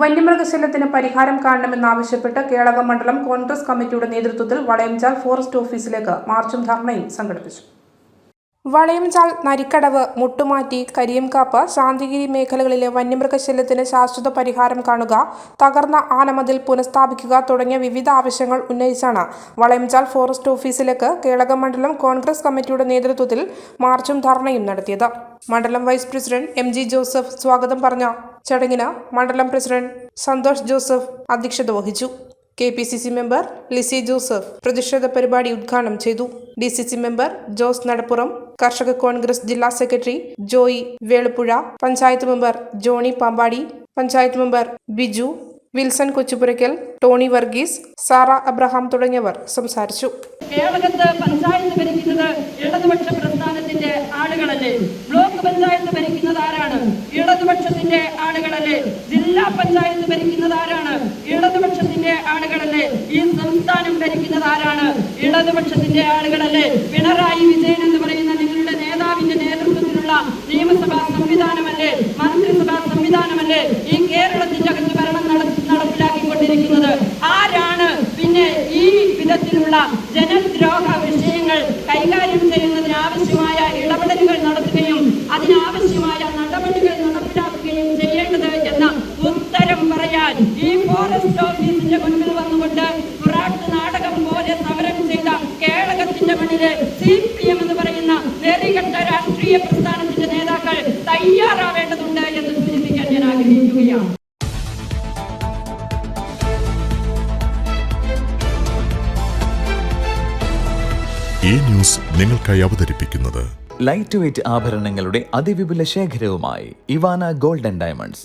വന്യമൃഗശല്യത്തിന് പരിഹാരം കാണണമെന്നാവശ്യപ്പെട്ട് കേളകം മണ്ഡലം കോൺഗ്രസ് കമ്മിറ്റിയുടെ നേതൃത്വത്തിൽ വളയംചാൽ ഫോറസ്റ്റ് ഓഫീസിലേക്ക് മാർച്ചും ധർണയും സംഘടിപ്പിച്ചു. വളയംചാൽ നരിക്കടവ് മുട്ടുമാറ്റി കരിയംകാപ്പ് ശാന്തിഗിരി മേഖലകളിലെ വന്യമൃഗശല്യത്തിന് ശാശ്വത പരിഹാരം കാണുക തകർന്ന ആനമതിൽ പുനഃസ്ഥാപിക്കുക തുടങ്ങിയ വിവിധ ആവശ്യങ്ങൾ ഉന്നയിച്ചാണ് വളയംചാൽ ഫോറസ്റ്റ് ഓഫീസിലേക്ക് കേളകം മണ്ഡലം കോൺഗ്രസ് കമ്മിറ്റിയുടെ നേതൃത്വത്തിൽ മാർച്ചും ധർണയും നടത്തിയത്. മണ്ഡലം vice president M G Joseph സ്വാഗതം പറഞ്ഞ ചടങ്ങിന് മണ്ഡലം പ്രസിഡന്റ് സന്തോഷ് ജോസഫ് അധ്യക്ഷത വഹിച്ചു. K P C C member Lissy Joseph പ്രതിഷേധ പരിപാടി ഉദ്ഘാടനം ചെയ്തു. D C C member Jose Nadappuram കർഷക കോൺഗ്രസ് ജില്ലാ secretary Joy Veluppuzha panchayat member Johny Pampady panchayat member Biju Wilson Kochupurackal Tony Varghese Sara Abraham തുടങ്ങിയവർ സംസാരിച്ചു. കേരളത്ത് പഞ്ചായത്ത് ഭരിക്കുന്നത് ഇടതുപക്ഷ പ്രസ്ഥാനത്തിന്റെ ആളുകളല്ലേ? പഞ്ചായത്ത് ഭരിക്കുന്നത് ആരാണ്? ഇടതുപക്ഷത്തിന്റെ ആളുകളല്ലേ? ജില്ലാ പഞ്ചായത്ത് ഭരിക്കുന്നത് ആരാണ്? ഇടതുപക്ഷത്തിന്റെ ആളുകളല്ലേ? ഈ സംസ്ഥാനം ഭരിക്കുന്നത് ആരാണ്? ഇടതുപക്ഷത്തിന്റെ ആളുകളല്ലേ? പിണറായി വിജയൻ എന്ന് പറയുന്ന നിങ്ങളുടെ നേതാവിന്റെ നേതൃത്വത്തിലുള്ള നിയമസഭാ സംവിധാനമല്ലേ? മന്ത്രിസഭാ സംവിധാനമല്ലേ? ഈ കേരളത്തിന്റെ അകത്ത് ഭരണം നട- നടപ്പിലാക്കിക്കൊണ്ടിരിക്കുന്നത് ആരാണ്? പിന്നെ ഈ വിധത്തിലുള്ള ജനദ്രോഹ വിഷയങ്ങൾ കൈകാര്യം ഈ ഫോറസ്റ്റ് ഓഫീസിന്റെ മുൻപിൽ വന്നുകൊണ്ട് പുറാട്ട് നാടകം പോലെ സമരം ചെയ്ത കേരളത്തിന്റെ മുന്നിലെ സി പി എം എന്ന് പറയുന്ന നെറികെട്ട രാഷ്ട്രീയ പ്രസ്ഥാനത്തിന്റെ നേതാക്കൾ തയ്യാറാവേണ്ടതുണ്ട് എന്ന് സൂചിപ്പിക്കാൻ ഞാൻ ആഗ്രഹിക്കുകയാണ്. ഈ ന്യൂസ് നിങ്ങൾക്കായി അവതരിപ്പിക്കുന്നത് ലൈറ്റ് വെയ്റ്റ് ആഭരണങ്ങളുടെ അതിവിപുല ശേഖരവുമായി ഇവാന ഗോൾഡൻ ഡയമണ്ട്സ്